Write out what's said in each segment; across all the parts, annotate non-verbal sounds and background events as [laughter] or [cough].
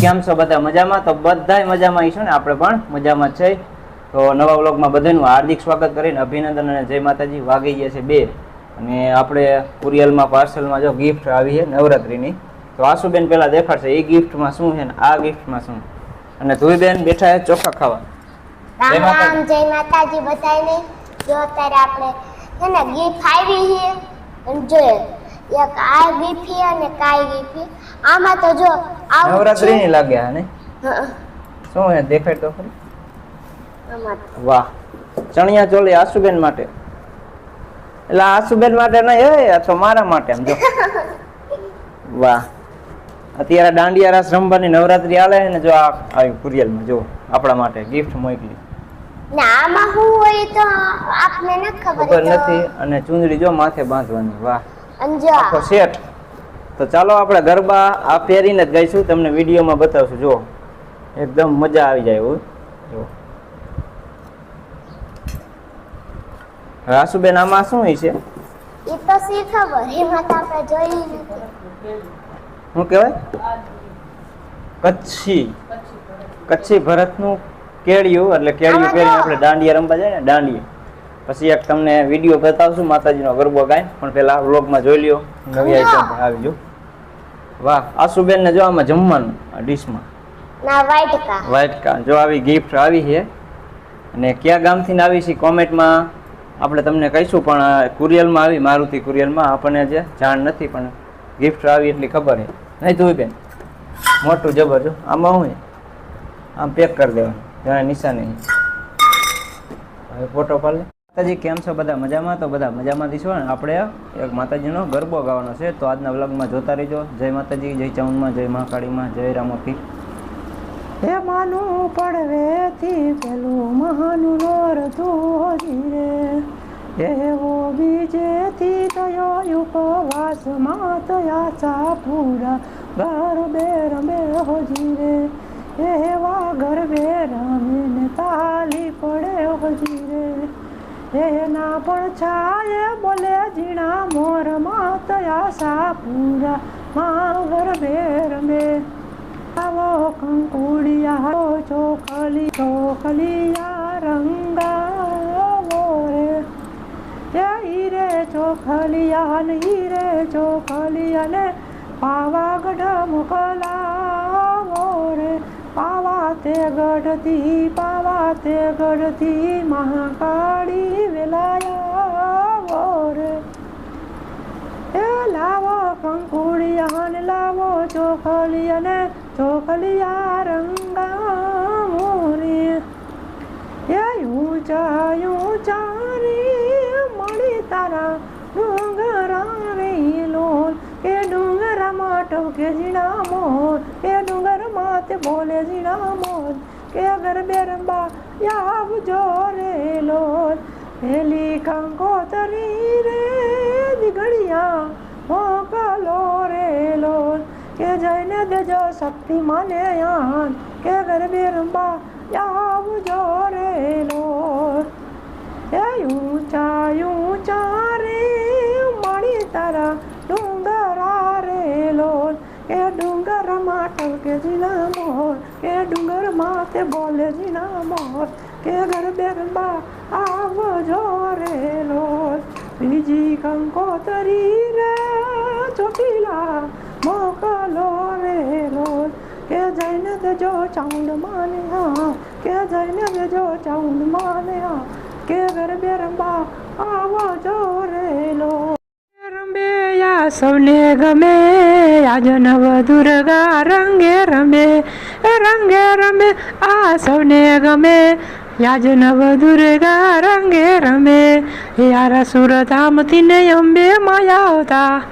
કેમ છો? બધા મજામાં? તો બધાય મજામાં આવીશું ને આપણે પણ મજામાં છે. તો નવા વ્લોગમાં બધાનું હાર્દિક સ્વાગત કરીને અભિનંદન અને જય માતાજી. વાગી ગયા છે બે. અને આપણે કુરિયલમાં પાર્સલમાં જો ગિફ્ટ આવી છે નવરાત્રિની તો આશુબેન પહેલા દેખાડશે એ ગિફ્ટમાં શું છે ને આ ગિફ્ટમાં શું. અને ધુઈબેન બેઠા છે ચોખા ખાવા. જય માતાજી. બધાને જો અત્યારે આપણે છે ને ગીફ આવી છે. જોઈએ એક આ ગીફ અને કાઈ ગીફ આમાં તો જો નવરાત્રી ની લાગે આ ને હં, શું હે દેખાય તો ખરી? આમાં વાહ. ચણિયા ચોલી આસુબેન માટે. એટલે આસુબેન માટે નહીં એ તો મારા માટે એમ જો. [laughs] વાહ. અત્યારે દાંડિયા રાસ રમવાની નવરાત્રી આલે ને જો આ આવી કુરિયલમાં જો આપણા માટે ગિફ્ટ મોકલી. ના આમાં હું હોય તો આપને નથી ખબર નથી અને ચુંદડી જો માથે બાંધવાની વાહ. આખો સેટ તો ચાલો આપણે ગરબા આ પહેરીને જ ગાઈશું તમને વિડીયોમાં બતાવશું. જો એકદમ મજા આવી જાય એવું. જો રાસુબેન આમાં શું હોય છે? એ તો સી ખબર? એમાં તો આપણે જોઈ નથી. શું કહેવાય? કચ્છી. કચ્છી ભરતનું કેળિયું એટલે કેળિયું પહેરીને આપણે દાંડિયા રમવા જાય ને દાંડિયા. પછી એક તમને વીડિયો બતાવશું માતાજીનો ગરબો ગાય પણ પેલા વ્લોગમાં જોઈ લ્યો. નવી. આઈટમ આવી જો. વાહ આશુબેન ને જો આમાં જમવાનું આ ડીશમાં. ના વાઈટ કા વ્હાઈટ કા જો આવી ગિફ્ટ આવી છે. અને કયા ગામથી ને આવી છે કોમેન્ટમાં આપણે તમને કહીશું પણ કુરિયલમાં આવી મારુતિ કુરિયલમાં આપણને જે જાણ નથી પણ ગિફ્ટ આવી એટલી ખબર છે. નહીં તું બેન. મોટું જબર જો. આમાં હું આમ પેક કરી દેવાનું. જાણે નિશાની હવે ફોટો પાડ માતાજી, કેમ છો? બધા મજામાં? તો બધા મજામાંથી છો આપણે એક માતાજીનો ગરબો ગાવાનો છે. તો આજના વ્લોગમાં જોતા રહેજો. જય માતાજી, જય ચાઉનમાં જય મહાકાળીમાં જય રામોપી હે માનું પડવેથી પેલું મહાનું નોરતું રે. એવો બીજેથી થયો ઉપવાસ માતયા ચાપુરા ગરબે રમે હોજી રે. એવા ગરબે રમીને તાલી પડે હોજી એના પણ છાયે બોલે જીણા મોર માતયા સાપુરા માવર ગરબે રમે આવો કંકુડિયા ચોખલી ચોખલિયા રંગાવો રે. એ હીરે ચોખલિયા ને હીરે ચોખલિયા ને પાવાગઢ મોકલાવો રે. પાવા તે ગઢ પાવા તે ગઢથી મહાકાળી વેલાયાવો રે. એ લાવો કંકુડિયા ને લાવો ચોખલિયા ને ચોખલિયા રંગા મોરી એ ઊંચા ઊંચા રે મળી તારા ડુંગરા રે લોલ. એ ડુંગરા માટો કે ઝીણા મોર? એ ડુંગર માથે બોલે ઝીણા મોર? કે અગર બેરંબા આવજો રે લોલ, પેલી કંકોતરી રે દીગડિયા મોકલો રે લોલ. કે જઈને દેજો શક્તિ માને યાન કે ગરબે રંબા આવજો રે લોલ. એ ઊંચા ઊંચા રે મળી તારા ડુંગરા રે લોલ. કે ડુંગર માટો કે જીના મોર કે ડુંગર માથે બોલે જીના મોર, કે ગરબે રંબા આવજો રે લોલ બીજી કંકોતરી રે ચોટીલા મોકલો રે લોલ કે જઈને દેજો ચાઉન્ડ માને હા, કે જઈને દેજો ચાઉન્ડ માને હા, કે ગરબે રંબા રે લોલ રંબે યા સૌને ગમે, આજ નવ દુર્ગા રંગે રમે રંગે રમે, આ સૌને ગમે યાજ નવ દુર્ગા રંગે રમે યારા સુરધામથી ને અંબે માયા આવતા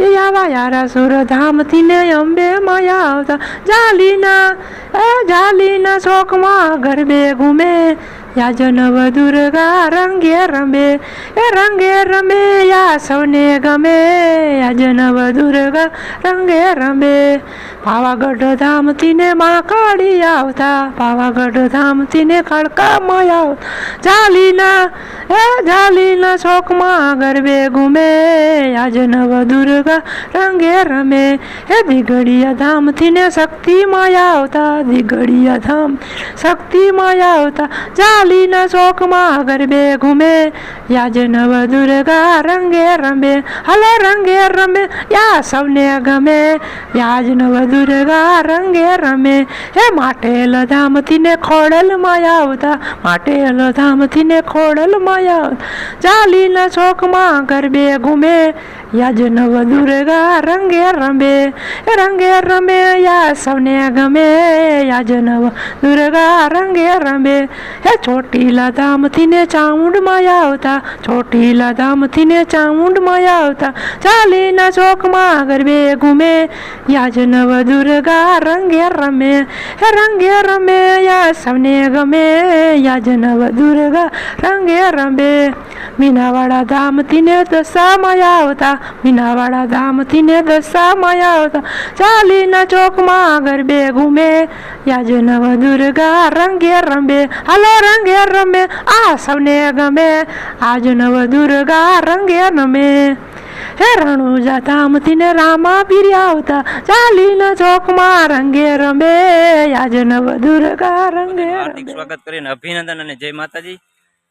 યાવા યારા સુરધામથી ને અંબે માયા આવતા, જાલીના, એ જાલીના ચોકમાં ગરબે ઘૂમે યાજનવ દુર્ગા રંગે રમે, એ રંગે રમે સૌને ગમે. યાજનવ દુર્ગા રંગે રમે પાવાગઢ ધામથી ને માં આવતા પાવાગઢ ધામથી ને ખડકામાં આવ ચાલીના એ ચાલીના શોકમાં ગરબે ઘૂમે. યાજનવ દુર્ગા રંગે રમે. હે દિગડિયા ધામથી ને શક્તિમાં આવતા દિગડિયા ધામ શક્તિમાં આવતા. ચાલીના શોકમાં ગરબે ઘૂમે. યાજનવ દુર્ગા રંગે રમે. હલો, રંગે રમે. યા સૌને ગમે. યાજનવ દુર્ગા રંગે રમે. હે માટે ધામથી ને ખોડલ માં આવતા. માટે ધામથી ને ખોડલ માં આવતા. ચાલીના શોકમાં ગરબે ઘૂમે. યાજનવ દુર્ગા રંગે રમે રંગે રમે યા સૌને ગમે યાજનવ દુર્ગા રંગે રમે હે ચોટીલા ધામથી ને ચામુંડમાં આવતા ચોટીલા ધામથી ને ચામુંડમાં આવતા ચાલીના ચોકમાં ગરબે ઘૂમે યાજનવ દુર્ગા રંગે રમે હે રંગે રમે યા સૌને ગમે યાજનવ દુર્ગા રંગે રમે મીનાવાળા ધામથી ને દશામાં આવતા મીનાવાળા ધામથી ને દશામાં આવતા. ચાલીના ચોકમાં ગરબે ઘૂમે. યાજનવ દુર્ગા રંગે રમે હાલો રંગે રમે આ સૌને ગમે. આજ નવ દુર્ગા રંગે રમે હે રણુજા ધામથી ને રામા પીર્યા આવતા. ચાલીના ચોકમાં રંગે રમે આજ નવ દુર્ગા રંગે સ્વાગત કરીને અભિનંદન અને જય માતાજી.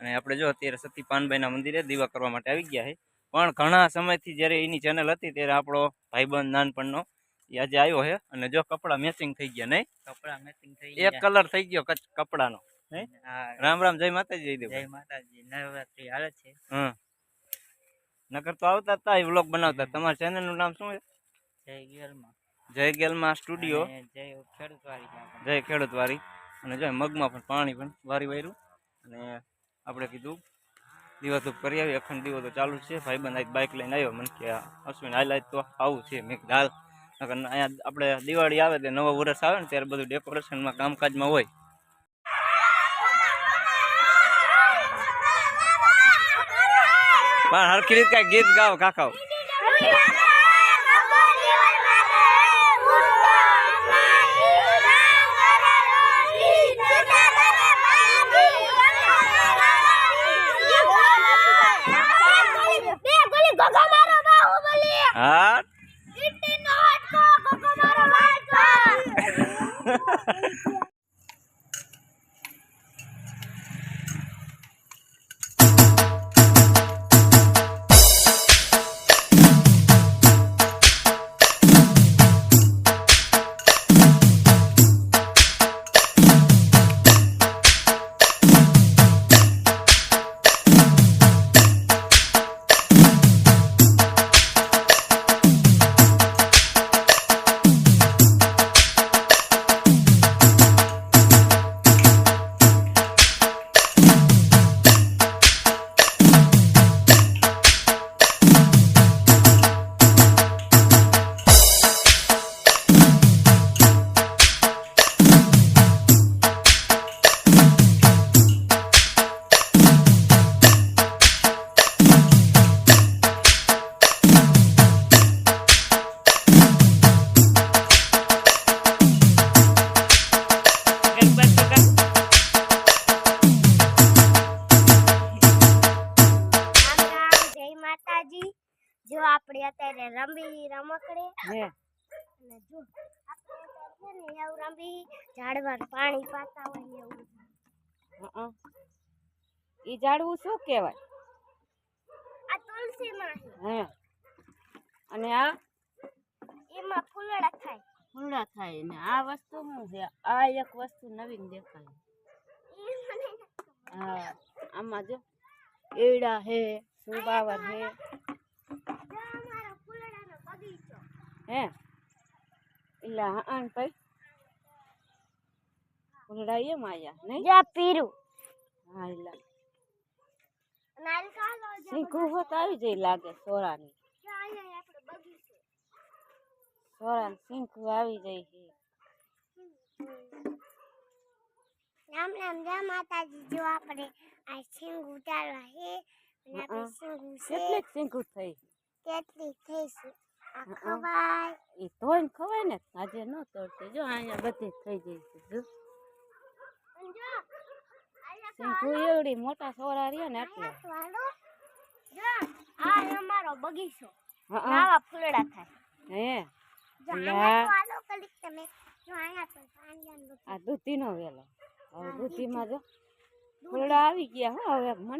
અને આપણે જો અત્યારે સતી પાનભાઈના મંદિરે દીવા કરવા માટે આવી ગયા છે પણ ઘણા સમયથી જ્યારે એની ચેનલ હતી ત્યારે આપણો ભાઈબંધ નાનપણનો એ આજે આવ્યો છે અને જો કપડા મેચિંગ થઈ ગયા નહીં? કપડા મેચિંગ થઈ એક કલર થઈ ગયો કપડાનો રામ રામ જય માતાજી જય દેવ જય માતાજી નવરાત્રી હાલે છે. હમ. નકર તો આવતા હતા એ વ્લોગ બનાવતા. તમારા ચેનલનું નામ શું છે? જય ગેલમાં. જય ગેલમાં સ્ટુડિયો જય ખેડૂત વાળી જય ખેડૂત વારી અને જો મગમાં પણ પાણી પણ વારી વાર્યું અને આપણે કીધું દીવા તો કરી આવી, અખંડ દીવો તો ચાલુ છે. ભાઈબંધ આજ બાઇક લઈને આવ્યો. મને કે, અશ્વિન હાલ તો આવું છે મેં દાલ અહીંયા આપણે દિવાળી આવે તે નવો વર્ષ આવે ને, ત્યારે બધું ડેકોરેશનમાં કામકાજમાં હોય. પણ હરખી રીત કાંઈ ગીત ગાવ કાકાઓ અત્યારે રમી રમકડે. અને જો આપણે ને એવું રમી ઝાડવા પાણી પાતા હોય એવું. ઈ ઝાડવું શું કહેવાય? આ તુલસી માં હે. અને આ? એમાં ફૂલડા થાય. ફૂલડા થાય ને આ વસ્તુ શું છે? આ એક વસ્તુ નવીન દેખાય. હા આમાં જો એડા હે સુબાવર હે જો અમારો ફૂલડાનો બગીચો હે? એટલે હા ભાઈ. ફૂલડા એમ આયા નહીં? જો પીરું. હા એટલે. હોત આવી જાય લાગે સોરાની. સોરાની શીંખું આવી જાય છે. રામ રામ જય માતાજી જો આપણે આ સિંગ ઉતારવા હે અને આપણે. સિંગ છે કેટલીક સિંગું થઈ. કેટલી થઈ છે. ખવાય એ ધોઈને ખવાય ને આજે ન તોડતી. જો અહીંયા બધી થઈ ગઈ છે જો. એવડી મોટા છોરા રહ્યા ને એટલે આ અમારો બગીચો. આવા ફૂલડા થાય. હે. આ દૂધીનો વેલો. હવે દૂધીમાં જો. ફૂલડા આવી ગયા હો હવે મન